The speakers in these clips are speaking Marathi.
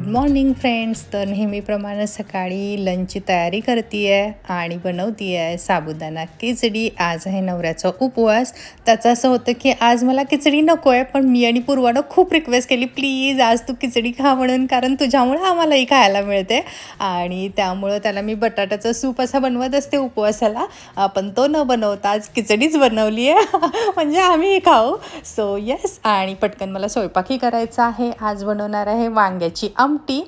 गुड मॉर्निंग फ्रेंड्स तर नेहमीप्रमाणे सकाळी लंचची तयारी करते आहे आणि बनवती आहे साबुदाणा खिचडी. आज आहे नवऱ्याचा उपवास. त्याचं असं होतं की आज मला खिचडी नको आहे पण मी आणि पूर्वानं खूप रिक्वेस्ट केली प्लीज आज तू खिचडी खा म्हणून कारण तुझ्यामुळं आम्हालाही खायला मिळते. आणि त्यामुळं त्याला मी बटाट्याचं सूप असा बनवत असते उपवासाला. पण तो न बनवता आज खिचडीच बनवली आहे म्हणजे आम्ही खाऊ. सो येस आणि पटकन मला स्वयंपाकही करायचा आहे. आज बनवणार आहे वांग्याची आमटी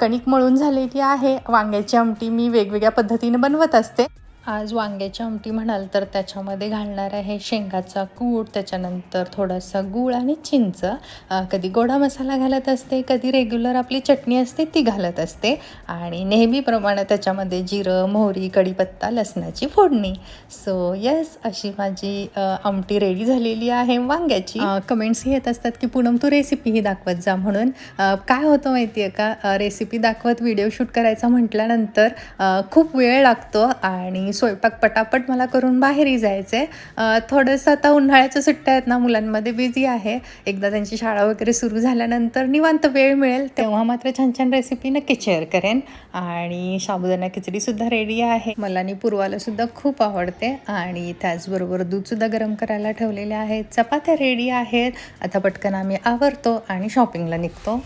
कणिक मळून झालेली आहे. वांग्याची आमटी मी वेगवेगळ्या पद्धतीने बनवत असते. आज वांग्याची आमटी म्हणाल तर त्याच्यामध्ये घालणार आहे शेंगाचा कूट त्याच्यानंतर थोडासा गूळ आणि चिंच. कधी गोडा मसाला घालत असते कधी रेग्युलर आपली चटणी असते ती घालत असते. आणि नेहमीप्रमाणे त्याच्यामध्ये जिरं मोहरी कढीपत्ता लसणाची फोडणी. सो येस अशी माझी आमटी रेडी झालेली आहे वांग्याची. कमेंट्स येत असतात की पूनम तू रेसिपीही दाखवत जा म्हणून. काय होतं माहिती आहे का रेसिपी दाखवत व्हिडिओ शूट करायचा म्हटल्यानंतर खूप वेळ लागतो. आणि स्वयंपाक पटापट मला करून बाहेरही जायचं आहे थोडंसं आता उन्हाळ्याच्या सुट्ट्या आहेत ना मुलांमध्ये बिझी आहे. एकदा त्यांची शाळा वगैरे सुरू झाल्यानंतर निवांत वेळ मिळेल तेव्हा मात्र छान छान रेसिपी नक्की शेअर करेन. आणि साबुदाणा खिचडीसुद्धा रेडी आहे. मला आणि पूर्वालासुद्धा खूप आवडते. आणि त्याचबरोबर दूधसुद्धा गरम करायला ठेवलेले आहेत. चपात्या रेडी आहेत. आता पटकन आम्ही आवरतो आणि शॉपिंगला निघतो.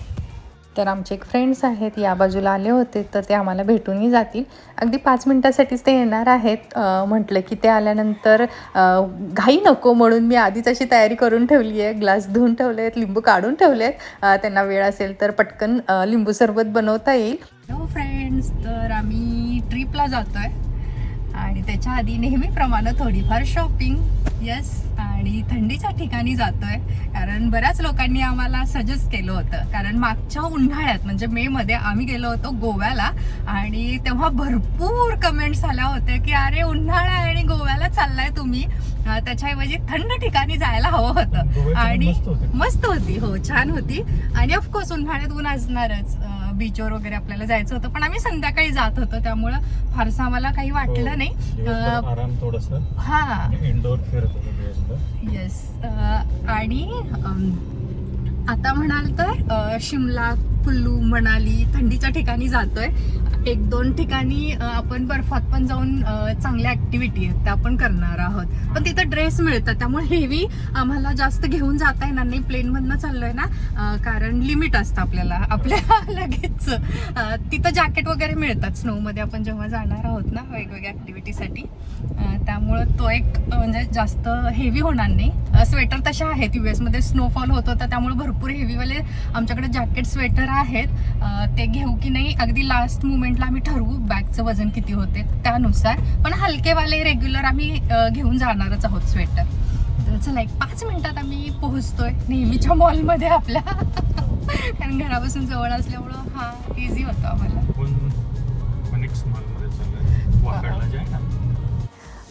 तर आमचे एक फ्रेंड्स आहेत या बाजूला आले होते तर ते आम्हाला भेटूनही जातील. अगदी पाच मिनटासाठीच ते येणार आहेत. म्हटलं की ते आल्यानंतर घाई नको म्हणून मी आधीच अशी तयारी करून ठेवली आहे. ग्लास धुवून ठेवले आहेत लिंबू काढून ठेवले आहेत. त्यांना वेळ असेल तर पटकन लिंबू सरबत बनवता येईल. हॅलो फ्रेंड्स तर आम्ही ट्रिपला जातो आहे आणि त्याच्या आधी नेहमीप्रमाणे थोडीफार शॉपिंग येस आणि थंडीच्या ठिकाणी जातोय. कारण बऱ्याच लोकांनी आम्हाला सजेस्ट केलं होतं. कारण मागच्या उन्हाळ्यात म्हणजे मे मध्ये आम्ही गेलो होतो गोव्याला. आणि तेव्हा भरपूर कमेंट्स आल्या होत्या की अरे उन्हाळा आहे आणि गोव्याला चाललाय तुम्ही. त्याच्याऐवजी थंड ठिकाणी जायला हवं होतं. आणि मस्त होती. मस्त होती हो छान होती. आणि ऑफकोर्स उन्हाळ्यात ऊन असणारच. बीचवर वगैरे आपल्याला जायचं होतं. पण आम्ही संध्याकाळी जात होतो त्यामुळं फारसं आम्हाला काही वाटलं नाही. हो, थोडस. हा. इंडोर फिरत येस आणि आता म्हणाल तर शिमला कुल्लू मनाली थंडीच्या ठिकाणी जातोय. एक दोन ठिकाणी आपण बर्फात पण जाऊन चांगल्या ऍक्टिव्हिटी आहेत त्या आपण करणार आहोत. पण तिथं ड्रेस मिळतात त्यामुळे हेवी आम्हाला जास्त घेऊन जाता येणार नाही प्लेनमधनं चाललोय ना कारण लिमिट असतं आपल्याला आपल्या लगेच तिथं जॅकेट वगैरे मिळतात स्नोमध्ये आपण जेव्हा जाणार आहोत ना वेगवेगळ्या ऍक्टिव्हिटीसाठी त्यामुळं तो एक म्हणजे जास्त हेवी होणार नाही. स्वेटर तसे आहेत यू एसमध्ये स्नोफॉल होत होता त्यामुळे भरपूर हेवीवाले आमच्याकडे जॅकेट स्वेटर आहेत ते घेऊ की नाही अगदी लास्ट मुमेंट मुमेंटला आम्ही ठरवू बॅगचं वजन किती होते त्यानुसार. पण हलकेवाले रेग्युलर आम्ही घेऊन जाणारच आहोत स्वेटर तर चला एक पाच मिनिटात आम्ही पोहोचतोय नेहमीच्या मॉलमध्ये आपल्या. कारण घरापासून जवळ असल्यामुळं हा इझी होतो आम्हाला.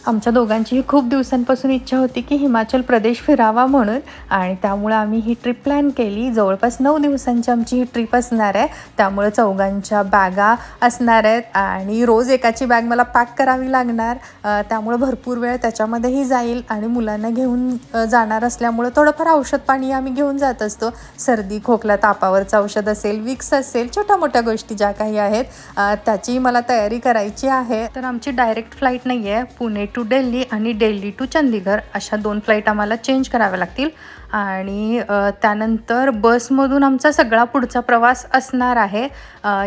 आमच्या दोघांचीही खूप दिवसांपासून इच्छा होती की हिमाचल प्रदेश फिरावा म्हणून. आणि त्यामुळं आम्ही ही ट्रिप प्लॅन केली. जवळपास नऊ दिवसांची आमची ही ट्रिप असणार आहे. त्यामुळे चौघांच्या बॅगा असणार आहेत. आणि रोज एकाची बॅग मला पॅक करावी लागणार. त्यामुळं भरपूर वेळ त्याच्यामध्येही जाईल. आणि मुलांना घेऊन जाणार असल्यामुळं थोडंफार औषध पाणी आम्ही घेऊन जात असतो. सर्दी खोकला तापावरचं औषध असेल विक्स असेल छोट्या मोठ्या गोष्टी ज्या काही आहेत त्याची मला तयारी करायची आहे. तर आमची डायरेक्ट फ्लाईट नाही आहे पुणे टू दिल्ली आणि डेल्ली टू चंदीगड अशा दोन फ्लाईट आम्हाला चेंज कराव्या लागतील. आणि त्यानंतर बसमधून आमचा सगळा पुढचा प्रवास असणार आहे.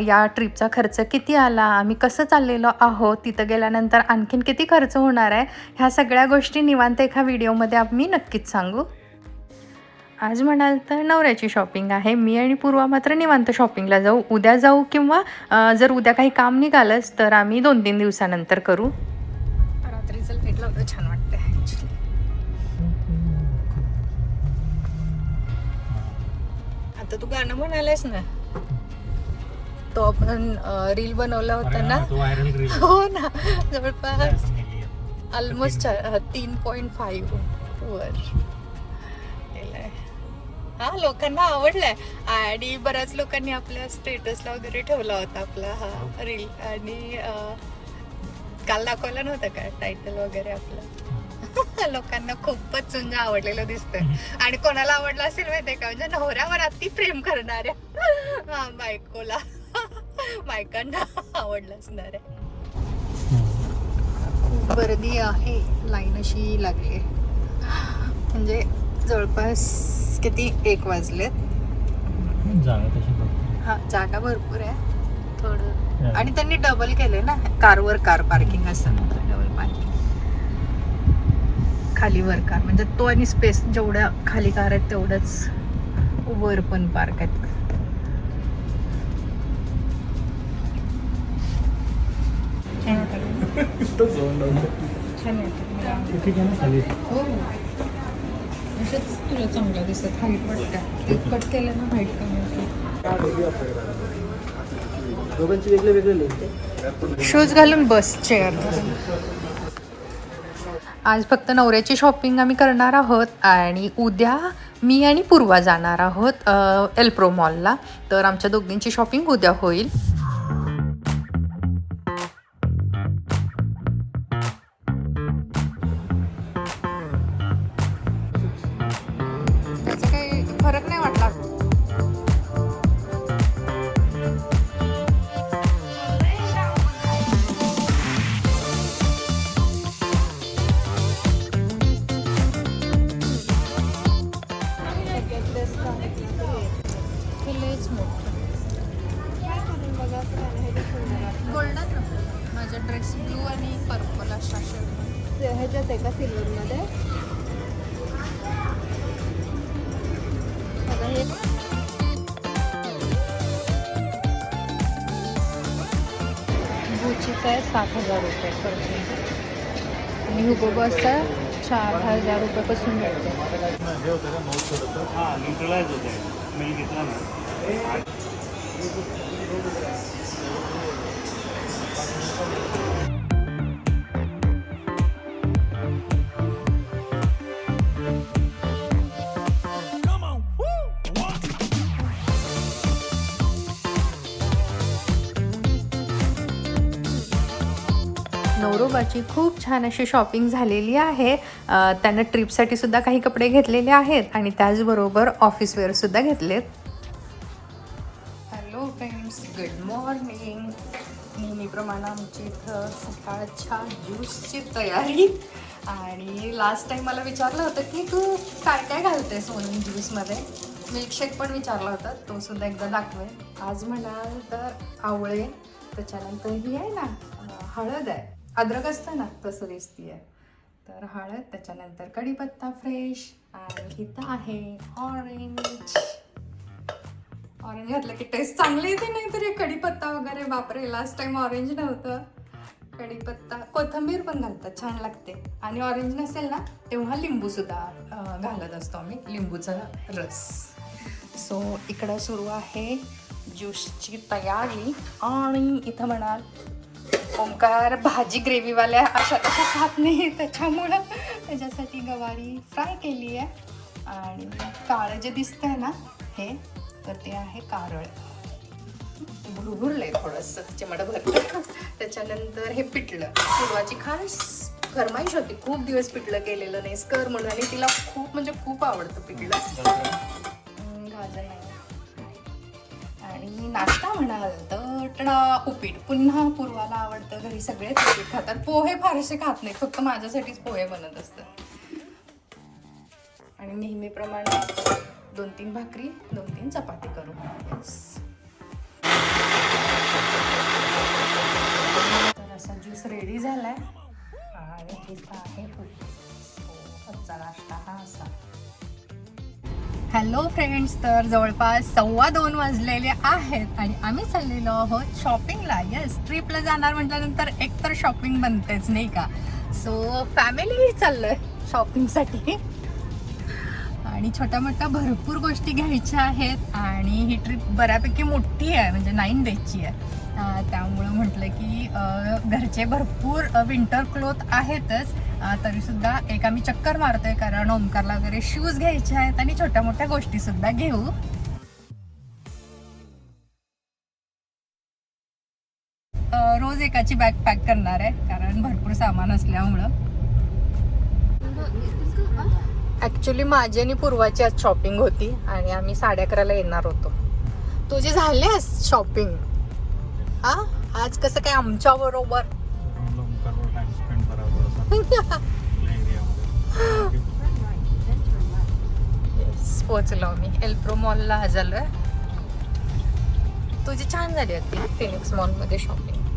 या ट्रिपचा खर्च किती आला आम्ही कसं चाललेलो आहोत तिथं गेल्यानंतर आणखीन किती खर्च होणार आहे ह्या सगळ्या गोष्टी निवांत एका व्हिडिओमध्ये आम्ही नक्कीच सांगू. आज म्हणाल तर नवऱ्याची शॉपिंग आहे. मी आणि पूर्वा मात्र निवांत शॉपिंगला जाऊ. उद्या जाऊ किंवा जर उद्या काही काम निघालंच तर आम्ही दोन तीन दिवसानंतर करू. छान वाटतं आता तू गाणं म्हणालेस ना तो आपण रील बनवला होता ना? हा, हो ना जवळपास. ऑलमोस्ट तीन पॉईंट फाईव्ह वर. हा लोकांना आवडलाय. आणि बऱ्याच लोकांनी आपल्या स्टेटसला वगैरे ठेवला होता आपला हा रील आणि अं, काल दाखवला नव्हता का टायटल वगैरे आपलं? लोकांना खूपच म्हणजे आवडलेलं दिसतंय. आणि कोणाला आवडलं असेल माहितीये का? म्हणजे नवऱ्यावर अति प्रेम करणाऱ्या. हा बायकोला. बायकांना आवडलं असणार आहे. खूप गर्दी आहे लाईन अशी लागली आहे. म्हणजे जवळपास किती? एक वाजलेत. जागा हा जागा भरपूर आहे. थोडं. आणि त्यांनी डबल केले ना. कारवर कार पार्किंग असं डबल पार्किंग खाली वर कार म्हणजे तो आणि स्पेस जेवढ्या खाली कार आहेत तेवढंच वर पण पार्क आहेत. हो. तुला चांगलं दिसत. हाईट वाटतं कट केलं ना हाईट कमी दोघांचे वेगळे वेगळे शूज घालून बस चेअर. आज फक्त नवऱ्याची शॉपिंग आम्ही करणार आहोत आणि उद्या मी आणि पूर्वा जाणार आहोत एल्प्रो मॉलला तर आमच्या दोघींची शॉपिंग उद्या होईल. गुचीचा आहे सात हजार रुपये पर्यंत आणि हुगो बसचा चार हजार रुपयापासून मिळतो. हां न्यूट्रलाइज होते मी घेतला ना. नवरोबाची खूप छान अशी शॉपिंग झालेली आहे. त्यानं ट्रिपसाठी सुद्धा काही कपडे घेतलेले आहेत आणि त्याचबरोबर ऑफिस वेअरसुद्धा घेतलेत. हॅलो फ्रेंड्स गुड मॉर्निंग नेहमीप्रमाणे आमची इथं सकाळच्या ज्यूसची तयारी. आणि लास्ट टाइम मला विचारलं होतं की तू काय काय घालतेस म्हणून ज्यूसमध्ये मिल्कशेक पण विचारला होता तो सुद्धा एकदा दाखवेल आज म्हणाल तर आवळे त्याच्यानंतर ही आहे ना हळद आहे. अद्रक असतं ना तसं दिसतीये. तर हळद त्याच्यानंतर कढीपत्ता फ्रेश आणि इथं आहे ऑरेंज ऑरेंज घातलं की टेस्ट चांगली येते नाही तर हे कढीपत्ता वगैरे बापरे लास्ट टाइम ऑरेंज नव्हतं. कढीपत्ता कोथिंबीर पण घालतात छान लागते. आणि ऑरेंज नसेल ना तेव्हा लिंबूसुद्धा घालत असतो आम्ही लिंबूचा रस. सो इकडं सुरू आहे ज्यूसची तयारी. आणि इथं म्हणाल ओंकार भाजी ग्रेव्हीवाल्या अशा तशा खात नाही त्याच्यामुळं. त्याच्यासाठी गवारी फ्राय केली आहे. आणि काळं जे दिसतंय ना हे तर ते आहे कारळ. भुरभुरलंय थोडंसं चिमटभर त्याच्यानंतर हे पिठलं. पूर्वाची खास फरमाईश होती. खूप दिवस पिठलं केलेलं नाही स्कर म्हणून. आणि तिला खूप म्हणजे खूप आवडतं पिठलं. हम्म, गाजर आणि नाश्ता म्हणाल तर टणा उपीट. पुन्हा पूर्वाला आवडतं घरी सगळेच उपीट खातात. पोहे फारसे खात नाही फक्त माझ्यासाठीच पोहे बनत असतात. आणि नेहमीप्रमाणे दोन तीन भाकरी दोन तीन चपाती करू. तर असा ज्यूस रेडी झालाय. आणि इथं आहे उपीट. हो, नाश्ता हा असा. हॅलो फ्रेंड्स तर जवळपास सव्वा दोन वाजलेले आहेत आणि आम्ही चाललेलो आहोत शॉपिंगला येस ट्रिपला जाणार म्हटल्यानंतर एक तर शॉपिंग बनतेच नाही का? सो फॅमिली आहे शॉपिंगसाठी आणि छोट्या मोठ्या भरपूर गोष्टी घ्यायच्या आहेत आणि ही ट्रिप बऱ्यापैकी मोठी आहे म्हणजे नाईन डेजची आहे. त्यामुळं म्हटलं की घरचे भरपूर विंटर क्लोथ आहेतच. तरीसुद्धा एक आम्ही चक्कर मारतोय कारण ओमकारला वगैरे शूज घ्यायचे आहेत आणि छोट्या मोठ्या गोष्टी सुद्धा घेऊ रोज एकाची बॅग पॅक करणार आहे कारण भरपूर सामान असल्यामुळं. ॲक्च्युली माझी आणि पूर्वाची आज शॉपिंग होती आणि आम्ही साडे अकराला येणार होतो. तुझी झाले शॉपिंग हा? आज कसं काय आमच्या बरोबर? पोचलो मी. एल्प्रो मॉलला झालोय. तुझी छान झाली होती फिनिक्स मॉलमध्ये शॉपिंग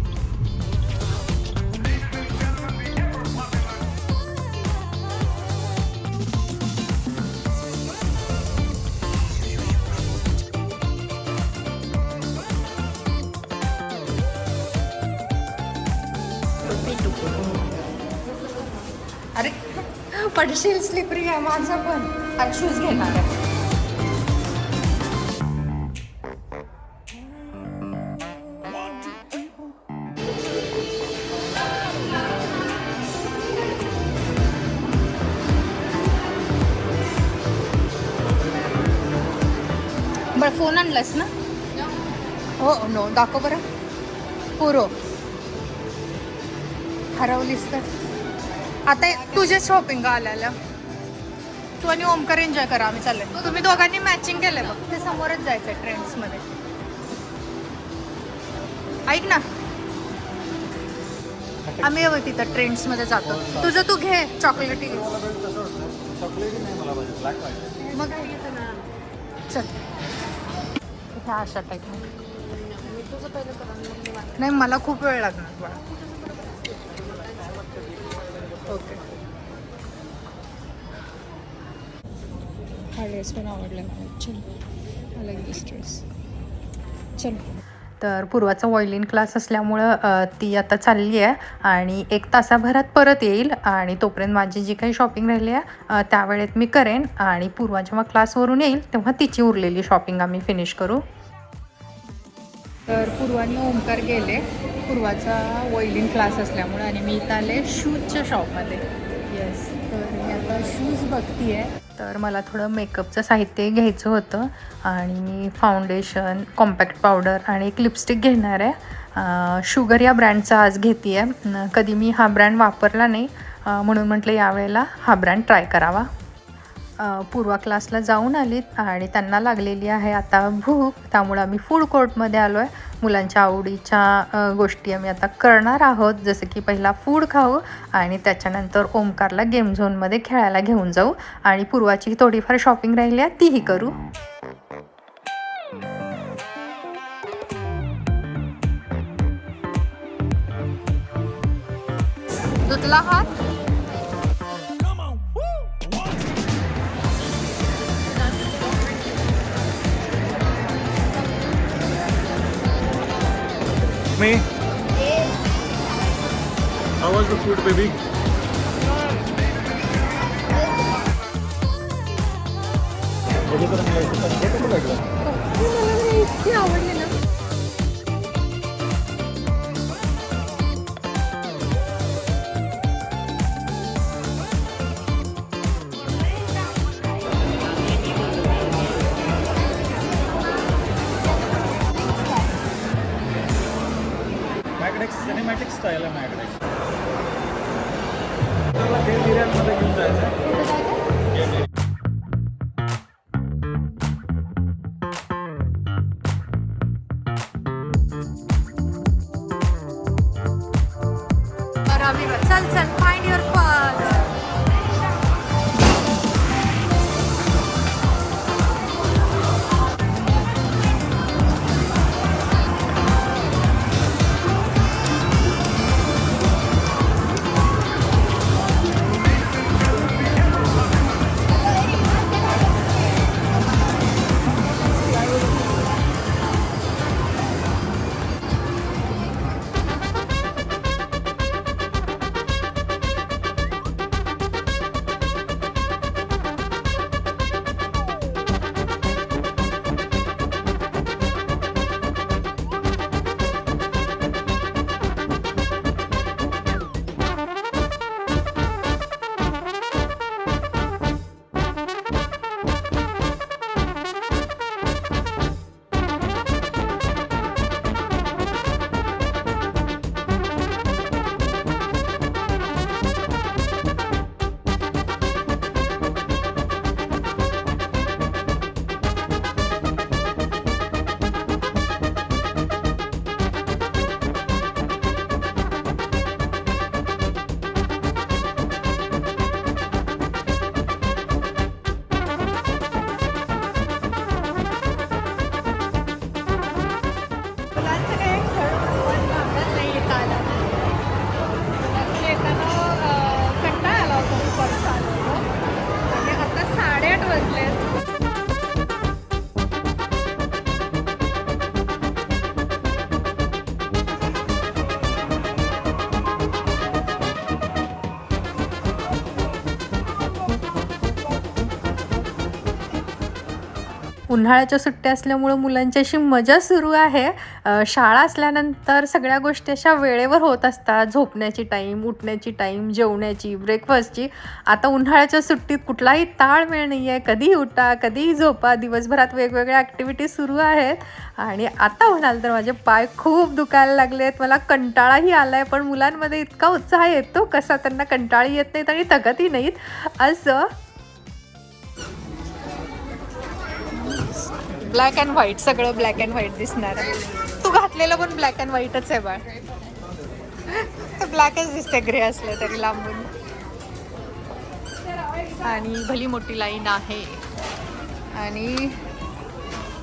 पडशील स्लिपरी आहे माझं पण. आणि शूज घेणार आहे. बरं फोन आणलास ना? हो नो दाखव बरं. पुरो. हरवलीस तर. आता तुझे शॉपिंग आल्याला. तू आणि ओमकार एन्जॉय करा आम्ही चालले तुम्ही दोघांनी मॅचिंग केलं बघ. ते समोरच जायचंय ट्रेंड्समध्ये ऐक ना. आम्ही येऊ तिथं ट्रेंड्समध्ये जातो. तुझं तू घे चॉकलेटी घे. मग चल. ह्या अशा टाईप. नाही मला खूप वेळ लागणार ओके. हा ड्रेस पण आवडला मला. चल. आय लाईक दिस ड्रेस चल. तर पूर्वाचा वॉयलिन क्लास असल्यामुळं ती आता चालली आहे आणि एक तासाभरात परत येईल आणि तोपर्यंत माझी जी काही शॉपिंग राहिली आहे त्यावेळेत मी करेन आणि पूर्वा जेव्हा क्लासवरून येईल तेव्हा तिची उरलेली शॉपिंग आम्ही फिनिश करू. तर पूर्वाने ओंकार गेले पूर्वाचा वॉयलिन क्लास असल्यामुळं आणि मी इथं आले शूजच्या शॉपमध्ये येस तर मी आता शूज बघती आहे तर मला थोडं मेकअपचं साहित्य घ्यायचं होतं आणि मी फाउंडेशन कॉम्पॅक्ट पावडर आणि एक लिपस्टिक घेणार आहे. शुगर या ब्रँडचा आज घेते आहे कधी मी हा ब्रँड वापरला नाही म्हणून म्हटलं यावेळेला हा ब्रँड ट्राय करावा. पूर्वा क्लासला जाऊन आलीत आणि त्यांना लागलेली आहे आता भूक. त्यामुळं आम्ही फूड कोर्टमध्ये आलो आहे मुलांच्या आवडीच्या गोष्टी आम्ही आता करणार आहोत. जसं की पहिला फूड खाऊ आणि त्याच्यानंतर ओमकारला गेम झोनमध्ये खेळायला घेऊन जाऊ आणि पूर्वाची थोडीफार शॉपिंग राहिली आहे तीही करू. धुतला हात. Me? How was the food, baby? इतकी आवडली उन्हाळ्याच्या सुट्ट्या असल्यामुळं मुलांची अशी मजा सुरू आहे. शाळा असल्यानंतर सगळ्या गोष्टी अशा वेळेवर होत असतात. झोपण्याची टाईम उठण्याची टाईम जेवण्याची ब्रेकफास्टची आता उन्हाळ्याच्या सुट्टीत कुठलाही ताळमेळ नाही आहे कधीही उठा कधीही झोपा. दिवसभरात वेगवेगळ्या ॲक्टिव्हिटी सुरू आहेत. आणि आता म्हणाल तर माझे पाय खूप दुखायला लागले आहेत मला कंटाळाही आला आहे पण मुलांमध्ये इतका उत्साह येतो. कसा त्यांना कंटाळी येत नाहीत आणि तगतही नाहीत. असं ब्लॅक अँड व्हाईट सगळं ब्लॅक अँड व्हाईट दिसणार. आहे तू घातलेलं पण ब्लॅक अँड व्हाईटच आहे बाळ. ते ब्लॅकच दिसते ग्रे असलं तरी लांबून. आणि भली मोठी लाईन आहे. आणि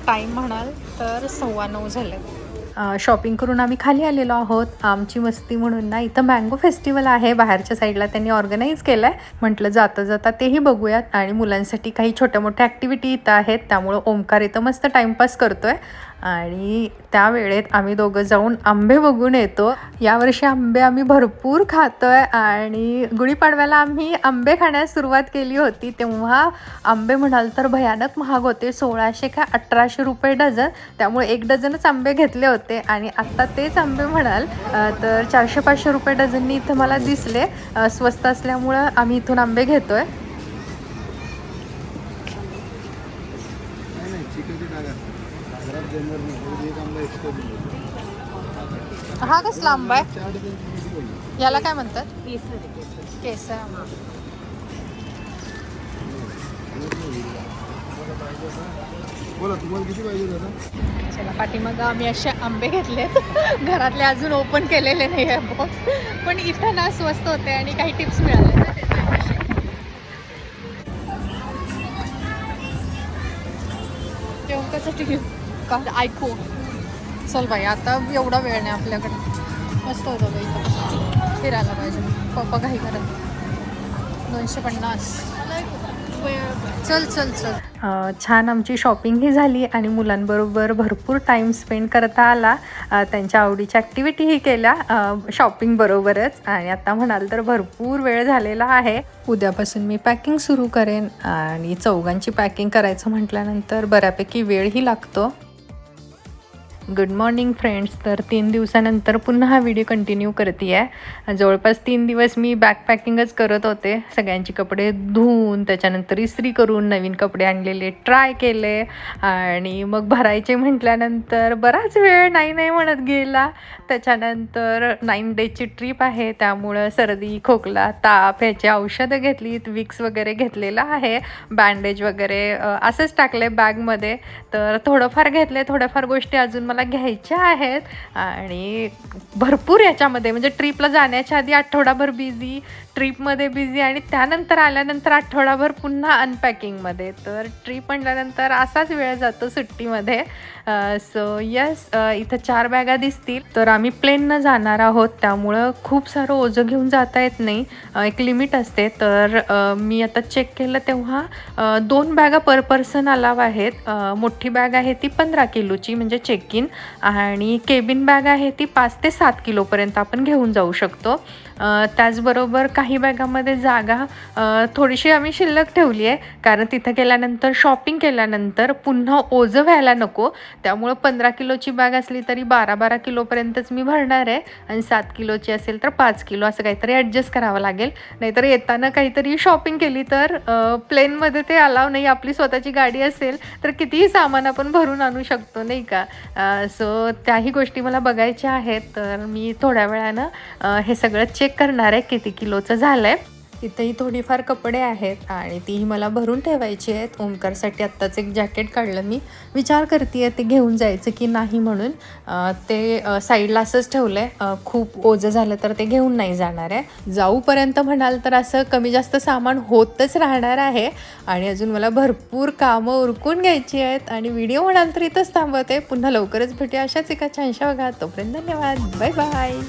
टाईम म्हणाल तर सव्वा नऊ झाले. शॉपिंग करून आम्ही खाली आलेलो आहोत. आमची मस्ती म्हणून ना इथं मँगो फेस्टिवल आहे. बाहेरच्या साईडला त्यांनी ऑर्गनाईज केलं आहे म्हटलं जाता जाता तेही बघूयात. आणि मुलांसाठी काही छोट्या मोठ्या ॲक्टिव्हिटी इथं आहेत. त्यामुळं ओमकार इथं मस्त टाईमपास करतोय. आणि त्या वेळेत आम्ही दोघं जाऊन आंबे बघून येतो. यावर्षी आंबे आम्ही भरपूर खातोय आणि गुढीपाडव्याला आम्ही आंबे खाण्यास सुरुवात केली होती. तेव्हा आंबे म्हणाल तर भयानक महाग होते. सोळाशे का अठराशे रुपये डझन. त्यामुळे एक डझनच आंबे घेतले होते. आणि आत्ता तेच आंबे म्हणाल तर चारशे पाचशे रुपये डझननी इथं मला दिसले. स्वस्त असल्यामुळं आम्ही इथून आंबे घेतोय. हा कसला आंबा आहे? याला काय म्हणतात? केसर आंबा बोला तुम्हाला किती पाहिजे दादा चला पाठीमागं आम्ही असे आंबे घेतलेत. घरातले अजून ओपन केलेले नाही आहे बॉक्स पण इथं ना स्वस्त होते आणि काही टिप्स मिळाले ना त्याच्याविषयी. जेवण कशासाठी घेऊ? का? ऐकू चल बाई आता एवढा वेळ नाही आपल्याकडे. मस्त होतं बाई. इथं फिरायला पाहिजे. पप्पा काही करत. दोनशे पन्नास. चल चल चल. छान आमची शॉपिंगही झाली आणि मुलांबरोबर भरपूर टाईम स्पेंड करता आला. त्यांच्या आवडीच्या ॲक्टिव्हिटीही केल्या. शॉपिंग बरोबरच. आणि आता म्हणाल तर भरपूर वेळ झालेला आहे. उद्यापासून मी पॅकिंग सुरू करेन आणि चौघांची पॅकिंग करायचं म्हटल्यानंतर बऱ्यापैकी वेळही लागतो. गुड मॉर्निंग फ्रेंड्स तर तीन दिवसानंतर पुन्हा हा व्हिडिओ कंटिन्यू करते आहे जवळपास तीन दिवस मी बॅकपॅकिंगच करत होते. सगळ्यांचे कपडे धुवून त्याच्यानंतर इस्त्री करून नवीन कपडे आणलेले ट्राय केले. आणि मग भरायचे म्हटल्यानंतर बराच वेळ नाही नाही म्हणत गेला. त्याच्यानंतर नाईन डेजची ट्रीप आहे. त्यामुळं सर्दी खोकला ताप ह्याची औषधं घेतलीत विक्स वगैरे घेतलेलं आहे. बँडेज वगैरे असंच टाकले बॅगमध्ये तर थोडंफार घेतले थोड्याफार गोष्टी अजून मला घ्यायच्या आहेत. आणि भरपूर याच्यामध्ये म्हणजे ट्रिपला जाण्याच्या आधी आठवडाभर बिझी ट्रीपमध्ये बिझी आणि त्यानंतर आल्यानंतर आठवडाभर पुन्हा अनपॅकिंगमध्ये तर ट्रीप म्हटल्यानंतर असाच वेळ जातो सुट्टीमध्ये. सो यस इथं चार बॅगा दिसतील. तर आम्ही प्लेननं जाणार आहोत. त्यामुळं खूप सारं ओझं घेऊन जाता येत नाही. एक लिमिट असते. तर मी आता चेक केलं तेव्हा दोन बॅगा पर पर्सन अलाव आहेत. मोठी बॅग आहे ती पंधरा किलोची म्हणजे चेक इन आणि केबिन बॅग आहे ती पाच ते सात किलोपर्यंत आपण घेऊन जाऊ शकतो. त्याचबरोबर काही बॅगामध्ये जागा थोडीशी आम्ही शिल्लक ठेवली आहे. कारण तिथं गेल्यानंतर शॉपिंग केल्यानंतर पुन्हा ओझं व्हायला नको. त्यामुळं पंधरा किलोची बॅग असली तरी बारा बारा किलोपर्यंतच मी भरणार आहे. आणि सात किलोची असेल तर पाच किलो असं काहीतरी ॲडजस्ट करावं लागेल. नाहीतर येताना काहीतरी शॉपिंग केली तर प्लेनमध्ये ते अलाव नाही. आपली स्वतःची गाडी असेल तर कितीही सामान आपण भरून आणू शकतो नाही का? सो त्याही गोष्टी मला बघायच्या आहेत. तर मी थोड्या वेळानं हे सगळं चेक करणार आहे किती किलोचं झालं आहे इथंही थोडीफार कपडे आहेत आणि तीही मला भरून ठेवायची आहेत. ओमकारसाठी आत्ताच एक जॅकेट काढलं मी. विचार करते ते घेऊन जायचं की नाही म्हणून. ते साईडला असंच ठेवलं आहे खूप ओझं झालं तर ते घेऊन नाही जाणार आहे. जाऊपर्यंत म्हणाल तर असं कमी जास्त सामान होतच राहणार आहे. आणि अजून मला भरपूर कामं उरकून घ्यायची आहेत. आणि व्हिडिओ म्हणाल तर इथंच थांबवते. पुन्हा लवकरच भेटूया अशाच एका छानशा बघा. तोपर्यंत धन्यवाद. Bye bye.